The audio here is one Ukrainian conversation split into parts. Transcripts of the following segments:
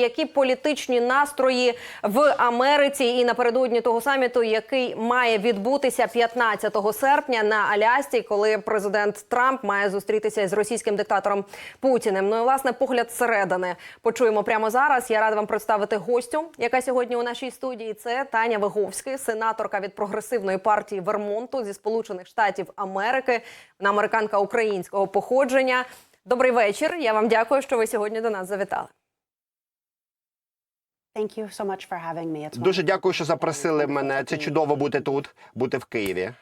Які політичні настрої в Америці і напередодні того саміту, який має відбутися 15 серпня на Алясці, коли президент Трамп має зустрітися із російським диктатором Путіним. Ну і власне погляд зсередини почуємо прямо зараз. Я рада вам представити гостю, яка сьогодні у нашій студії. Це Таня Виговська, сенаторка від прогресивної партії Вермонту зі Сполучених Штатів Америки. Вона американка українського походження. Добрий вечір. Я вам дякую, що ви сьогодні до нас завітали. Дуже дякую, що запросили мене. Це чудово бути тут, бути в Києві.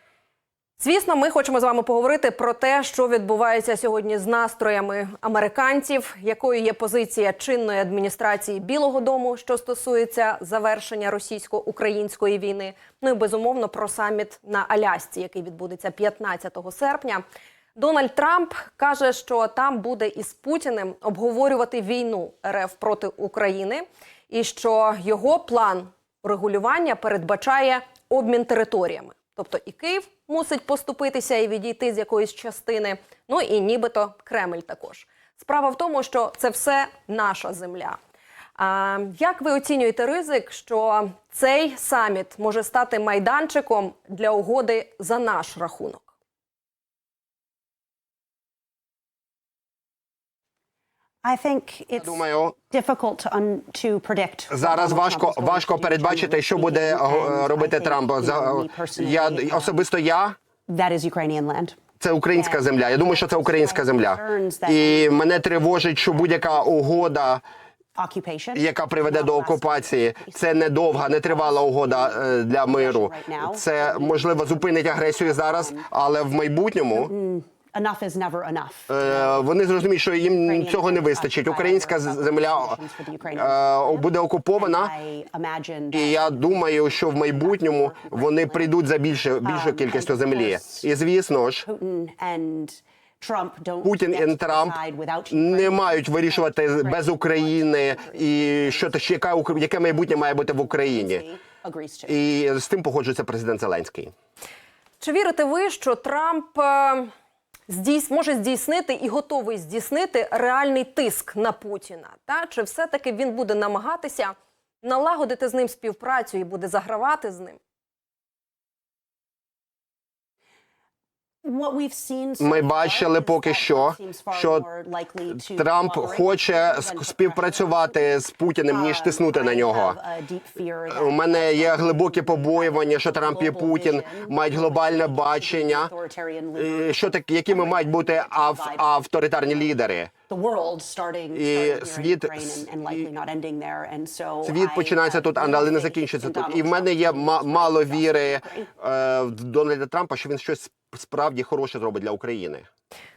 Звісно, ми хочемо з вами поговорити про те, що відбувається сьогодні з настроями американців, якою є позиція чинної адміністрації Білого Дому, що стосується завершення російсько-української війни. Ну і безумовно про саміт на Алясці, який відбудеться 15 серпня. Дональд Трамп каже, що там буде із Путіним обговорювати війну РФ проти України, і що його план регулювання передбачає обмін територіями. Тобто і Київ мусить поступитися і відійти з якоїсь частини. Ну і нібито Кремль також. Справа в тому, що це все наша земля. А як ви оцінюєте ризик, що цей саміт може стати майданчиком для угоди за наш рахунок? I think it's Думаю, зараз важко важко передбачити, що буде робити Трамп. Я uh, особисто я. that is Ukrainian land. Це українська земля. Я думаю, що це українська земля. І мене тривожить, що будь-яка угода, яка приведе до окупації, це недовга, нетривала угода е, для миру. Це можливо зупинить агресію зараз, але в майбутньому Enough is never enough. е, вони зрозуміють, що їм цього не вистачить. Українська земля е, буде окупована. I І я думаю, що в майбутньому вони прийдуть за більше більшою кількістю землі. І звісно ж, Путін і Трамп не мають вирішувати без України і що то яка Ук- яке майбутнє має бути в Україні. І з тим погоджується президент Зеленський. Чи вірите ви, що Трамп е, здійс... може здійснити і готовий здійснити реальний тиск на Путіна? Та чи все-таки він буде намагатися налагодити з ним співпрацю і буде загравати з ним? Ми бачили поки що, що Трамп хоче співпрацювати з Путіним ніж тиснути на нього. У мене є глибокі побоювання, що Трамп і Путін мають глобальне бачення, authoritarian що так, якими мають бути ав, авторитарні лідери. І світ- Світ починається uh, тут, really але не закінчиться тут. І в мене є мало віри е, в Дональда Трампа, що він щось справді хороше зробить для України.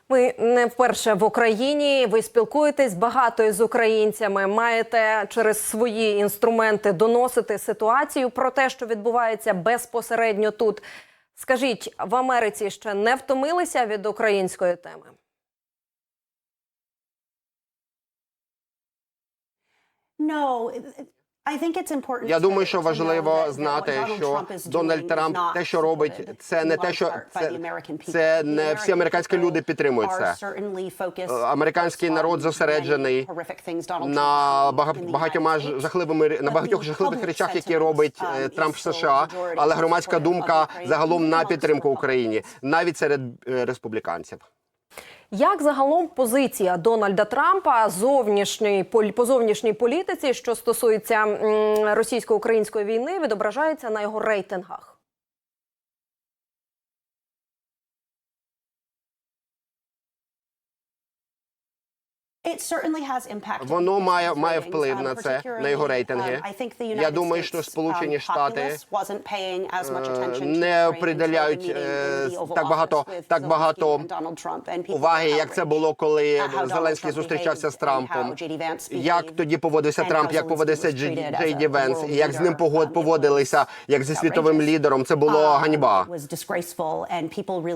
Ви не вперше в Україні. Ви спілкуєтесь багато із українцями. Маєте через свої інструменти доносити ситуацію про те, що відбувається безпосередньо тут. Скажіть, в Америці ще не втомилися від української теми? No, Я думаю, що важливо знати, що Дональд Трамп те, що робить, це не те, що це, це не всі американські люди підтримують це. Е, американський народ зосереджений на багатьма жахливими на багатьох жахливих речах, які робить um, е, Трамп в США, але громадська думка загалом на підтримку. Україні, навіть серед е, республіканців. Як загалом позиція Дональда Трампа зовнішньої по зовнішній політиці, що стосується російсько-української війни, відображається на його рейтингах? Воно має має вплив um, на це, на його рейтинги. um, Я думаю, що Сполучені um, Штати не приділяють, е, так багато- так багато Уваги, як це було, коли Зеленський зустрічався з Трампом. Як тоді поводився Трамп, як поводився Джей Ді Венс, і як з ним Um, поводилися, як зі світовим лідером. Це було Uh, ганьба.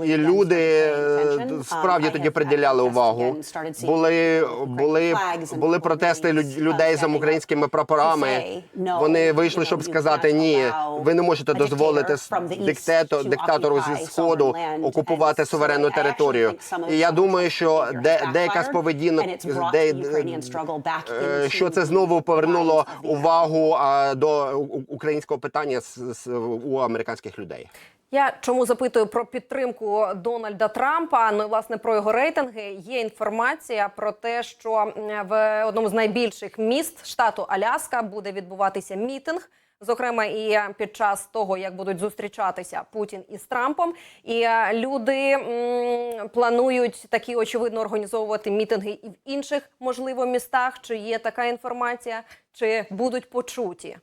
І люди е, Um, справді тоді приділяли увагу. Були були, були протести люд- людей з українськими прапорами. Вони вийшли, щоб сказати ні, ви не можете дозволити диктату, диктатору зі сходу окупувати суверенну територію. І я думаю, що де, деяка з поведінок, де, е, що це знову повернуло увагу до українського питання у американських людей. Я чому запитую про підтримку Дональда Трампа? Ну і, власне про його рейтинги. Є інформація про те, що в одному з найбільших міст штату Аляска буде відбуватися мітинг. Зокрема, і під час того, як будуть зустрічатися Путін із Трампом, і е, люди м, планують такі очевидно організовувати мітинги і в інших можливо містах. Чи є така інформація, чи будуть почуті?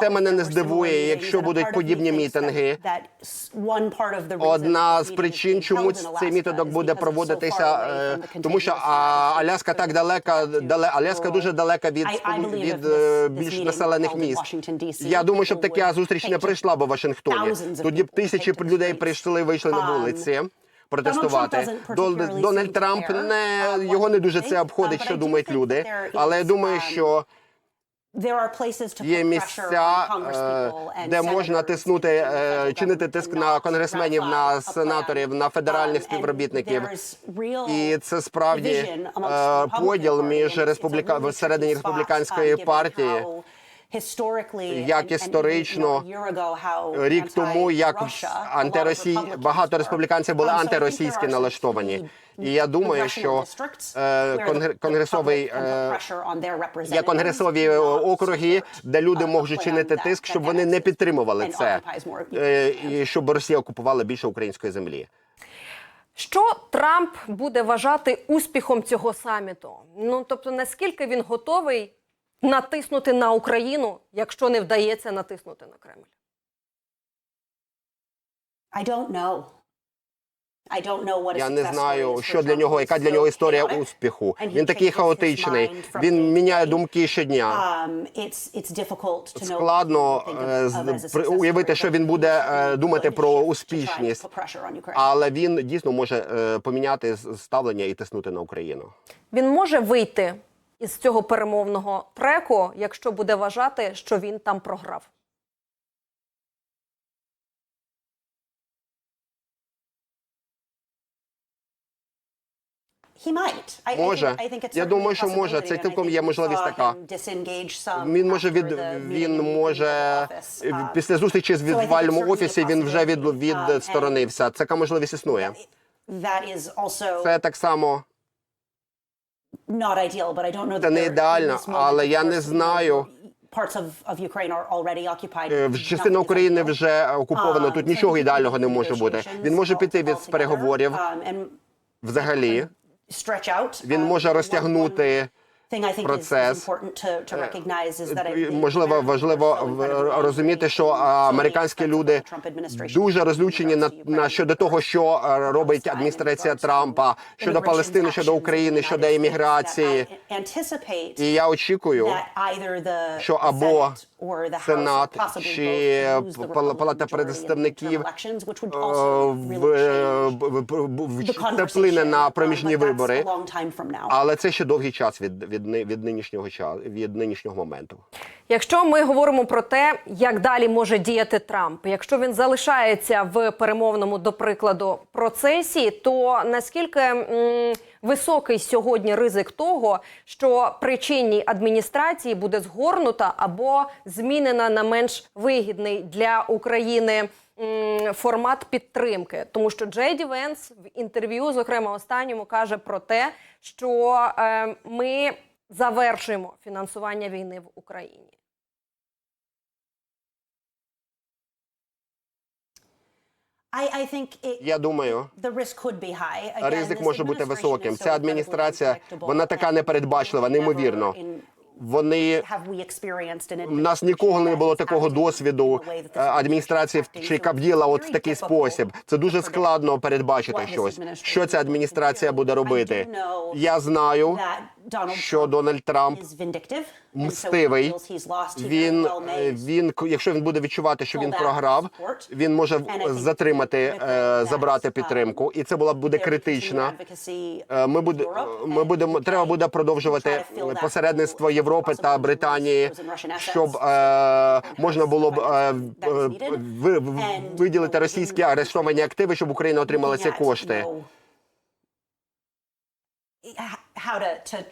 Це мене не здивує, якщо будуть подібні мітинги. Одна з причин, чому цей is буде проводитися, е, тому що Аляска так далека, Аляска дуже далека від, від е, більш населених міст. Я думаю, щоб така зустріч не прийшла б у Вашингтоні. Тоді б тисячі людей прийшли, вийшли на Um, вулиці. Протестувати Дональд Трамп не uh, його не дуже це обходить, uh, що думають люди. Але я думаю, um, що є місця, е, де можна тиснути, е, чинити тиск на конгресменів, на сенаторів, на федеральних Um, співробітників. І це справді е, поділ між республіка всередині республіканської um, партії. Як історично, Рік тому, як антиросій, багато республіканців були Um, антиросійські налаштовані. І я думаю, що е, конгресовий put е, є конгресові округи, де люди uh, можуть чинити тиск, щоб вони не підтримували це, е, і щоб Росія окупувала більше української землі. Що Трамп буде вважати успіхом цього саміту? Ну тобто, наскільки він готовий натиснути на Україну, якщо не вдається натиснути на Кремль? I don't know. I don't know what Я не знаю, що для нього, яка для нього історія успіху. Він такий хаотичний. Він міняє думки щодня. Um, Складно е, уявити, що він буде е, думати про успішність, але він дійсно може е, поміняти ставлення і тиснути на Україну. Він може вийти із цього перемовного треку, якщо буде вважати, що він там програв. He might. Може. Я думаю, що може. Це цілком є можливість така. Він може від він може е, Um, після зустрічі з відвальному офісі. Він вже від відсторонився. Це така можливість існує. Це так само not ideal, but I don't know that Це не ідеально, але я не знаю. Parts of, of Ukraine are already occupied. Е, в- Частина України вже окупована. Um, Тут нічого ідеального не може бути. Він може піти від переговорів um, взагалі. Він Um, може розтягнути процес. Можливо, важливо розуміти, що американські люди дуже розлючені на, на щодо того, що е, робить адміністрація Трампа щодо Палестини, щодо України, щодо імміграції. І я очікую, що або Сенат чи Палата представників е, вплине на Um, проміжні вибори. Але це ще довгий час від, від, ни- від нинішнього часу, від нинішнього моменту. Якщо ми говоримо про те, як далі може діяти Трамп, якщо він залишається в перемовному, до прикладу, процесі, то наскільки м, високий сьогодні ризик того, що при чинній адміністрації буде згорнута або змінена на менш вигідний для України формат підтримки, тому що Джей Ді Венс в інтерв'ю, зокрема останньому, каже про те, що е, ми завершуємо фінансування війни в Україні. Я думаю, ризик може бути високим. Ця адміністрація, вона така непередбачлива, неймовірно. Вони У нас ніколи не було такого досвіду е, адміністрації, чи So от в такий спосіб. Це дуже складно передбачити щось. Що ця адміністрація буде робити? Я знаю, що Дональд Трамп мстивий. Він, е, він, якщо він буде відчувати, що він програв, він може затримати, е, забрати um, підтримку, і це була буде критична. Е, Ми буде, ми будемо треба буде продовжувати посередництво hole, Європи та Британії, щоб е, можна було б е, виділити російські арештовані активи, щоб Україна отримала ці кошти. you know, how to- to-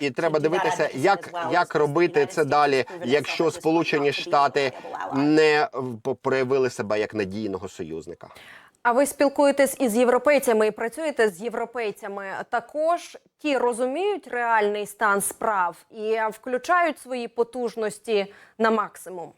І треба дивитися, як, як робити це далі, якщо Сполучені Штати не в- проявили себе як надійного союзника. А ви спілкуєтесь із європейцями і працюєте з європейцями. Також ті розуміють реальний стан справ і включають свої потужності на максимум.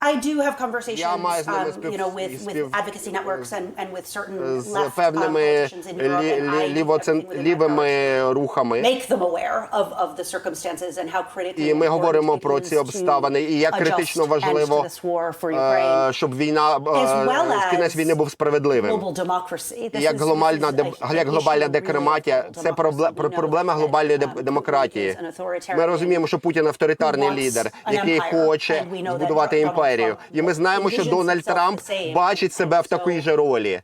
I do have conversations, Я маю з ними um, you know, with, with advocacy networks and, and with certain з left um, певними politicians in Europe, лі- and I лі- do лівоцен- everything within my power лівими рухами. make them aware of, of the circumstances and how critically І ми говоримо про is ці to обставини, і як критично важливо, to this war for Ukraine. е, щоб війна е, As well as кінець війни був справедливим. global democracy. This Як глобальна дем- як глобальна of це пробле- про- проблема that, глобальної um, дем- демократії. is an authoritarian Ми розуміємо, що Путін авторитарний wants лідер, an який empire, хоче and we know that збудувати Donald імперію. І ми знаємо, що Дональд Трамп бачить себе в такій же ролі.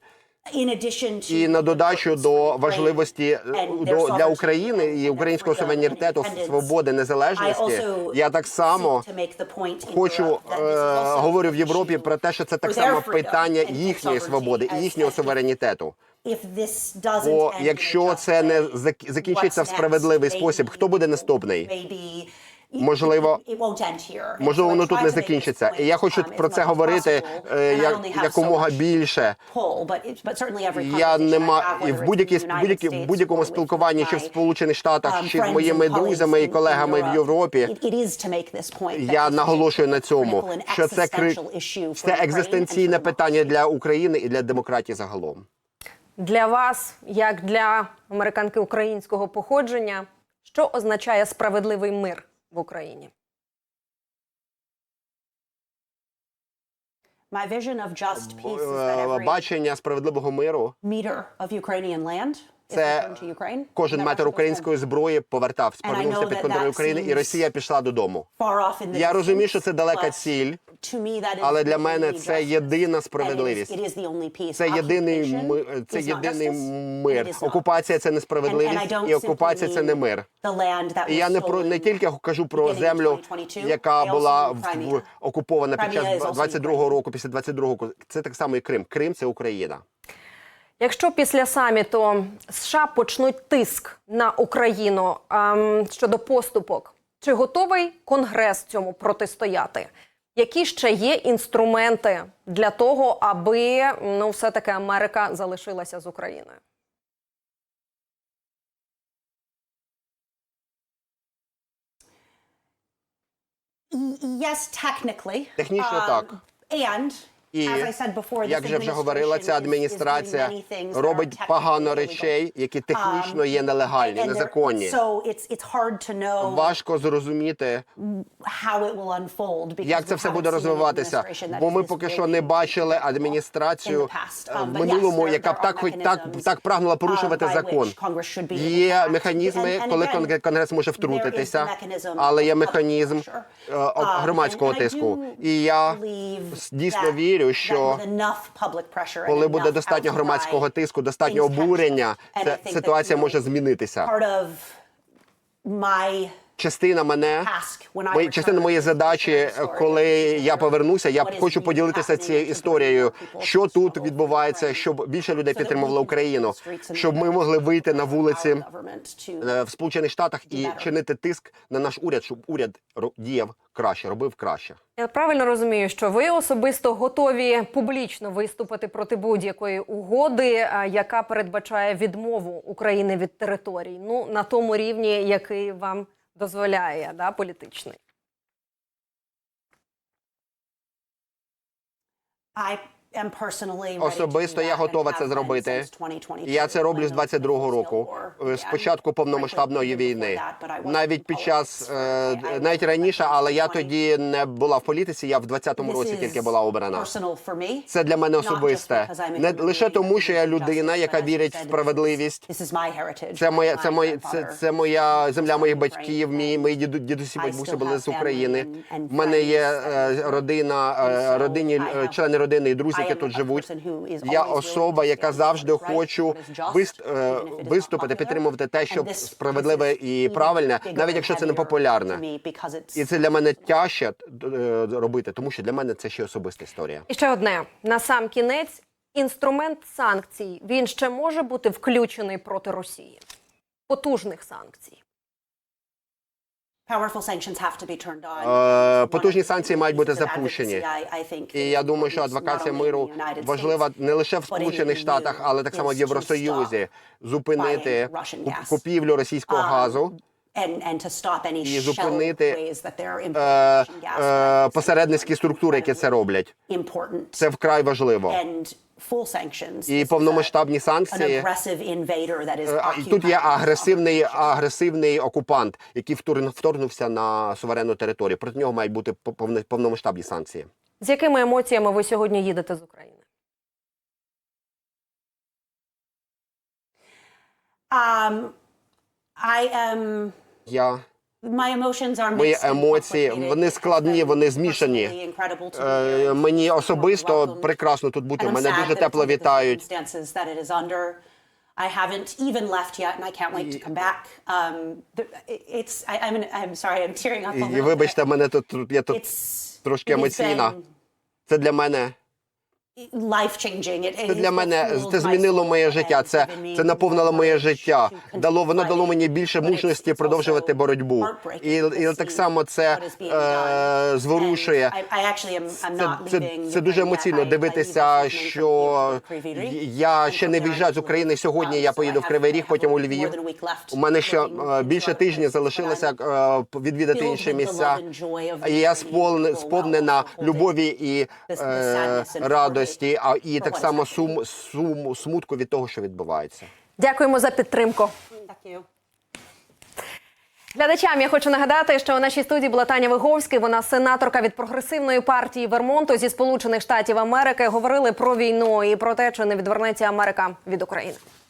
І на додачу до важливості до, для України і українського суверенітету, свободи, незалежності. Я так само хочу е, говорю в Європі про те, що це так само питання їхньої свободи і їхнього суверенітету. Бо якщо це не закінчиться в справедливий спосіб, хто буде наступний? Можливо, Можливо, воно тут не закінчиться. І я хочу um, про це говорити е, як, якомога більше. Я не ма і в будь-якій будь-які в будь-якому спілкуванні, чи в Сполучених Штатах, um, чи з моїми друзями і колегами в Європі. Я наголошую на цьому, що це кри... це екзистенційне питання для України і для демократії загалом. Для вас, як для американки українського походження, що означає справедливий мир в Україні? My vision of just peace is that Е, every Бачення справедливого миру meter of Ukrainian land Це кожен метр української зброї повертав, повернувся під контроль України, і Росія пішла додому. Я розумію, що це далека ціль, але для мене це єдина справедливість. Це єдиний це єдиний мир. Окупація це несправедливість, і окупація це не мир. І я не про не тільки кажу про землю, яка була в- окупована під час also 22-го року, після 22-го року. Це так само і Крим. Крим це Україна. Якщо після саміту США почнуть тиск на Україну ем, щодо поступок, чи готовий Конгрес цьому протистояти? Які ще є інструменти для того, аби ну все таки Америка залишилася з Україною? Yes, technically. Технічно Um, так. And, І, як же вже говорила, ця адміністрація робить погано речей, які технічно є Um, нелегальні, незаконні. Важко зрозуміти, як це все буде розвиватися. Бо ми поки що не бачили адміністрацію е, Um, в минулому, яка б так хоч так так прагнула порушувати uh, закон. Є механізми, коли Конгрес- може втрутитися, але є механізм е, Um, громадського тиску. І я дійсно that- вірю, що коли буде достатньо громадського тиску, достатньо обурення, ця ситуація може змінитися. Частина мене мої частина моєї задачі, коли я повернуся, я хочу поділитися цією історією, що тут відбувається, щоб більше людей підтримувало Україну, щоб ми могли вийти на вулиці е, в Сполучених Штатах і чинити тиск на наш уряд, щоб уряд діяв краще, робив краще. Я правильно розумію, що ви особисто готові публічно виступити проти будь-якої угоди, яка передбачає відмову України від територій, ну на тому рівні, який вам дозволяє, да, політичний. I Особисто я готова це зробити. since 2022 я це роблю з when 22-го року, з початку повномасштабної війни. Навіть під час е, навіть раніше, але я тоді не була в політиці. Я в 20-му році тільки була обрана. Це для мене особисте. Не лише тому, що я людина, яка вірить в справедливість. Це моя, це моя, це, це моя земля моїх батьків. Мій мої діду, дідусі бабусі були з України. В мене є е, родина, е, родині е, члени родини і друзі, які тут живуть. Я особа, яка завжди хочу е, виступити, підтримувати те, що справедливе і правильне, навіть якщо це не популярне. І це для мене тяжче е, робити, тому що для мене це ще особиста історія. І ще одне на сам кінець. Інструмент санкцій він ще може бути включений проти Росії, потужних санкцій. Потужні санкції мають бути запущені. І я думаю, що адвокація миру важлива не лише в Сполучених Штатах, але так само в Євросоюзі. Зупинити купівлю російського газу, and, and to stop any І зупинити, ways that they're е, е, посередницькі структури, які це роблять. Important. Це вкрай важливо. And full sanctions. І повномасштабні санкції. An aggressive invader that is Е, тут є агресивний, агресивний окупант, який вторгну- вторгнувся на суверенну територію. Проти нього мають бути повномасштабні санкції. З якими емоціями ви сьогодні їдете з України? Um, I am Я Мої емоції, вони складні, вони змішані. Е. Мені особисто прекрасно тут бути. Мене дуже тепло вітають. I haven't even left yet, and I can't wait to come back. Um, it's. I, I'm. I'm sorry. I'm tearing up. a little вибачте, мене тут я тут трошки емоційна. Це для мене Це для мене це змінило моє життя. Це це наповнило моє життя. Дало воно дало мені більше мужності продовжувати боротьбу. І, і так само це е, зворушує. Це, це, це дуже емоційно дивитися, що я ще не виїжджаю з України сьогодні. Я поїду в Кривий Ріг, потім у Львів. У мене ще е, більше тижня залишилося е, відвідати інші місця. І я сповнена, любові і е, радості, а і так само сум, сум, смутку від того, що відбувається. Дякуємо за підтримку. Глядачам я хочу нагадати, що у нашій студії була Таня Виговська. Вона сенаторка від прогресивної партії Вермонту зі Сполучених Штатів Америки. Говорили про війну і про те, чи не відвернеться Америка від України.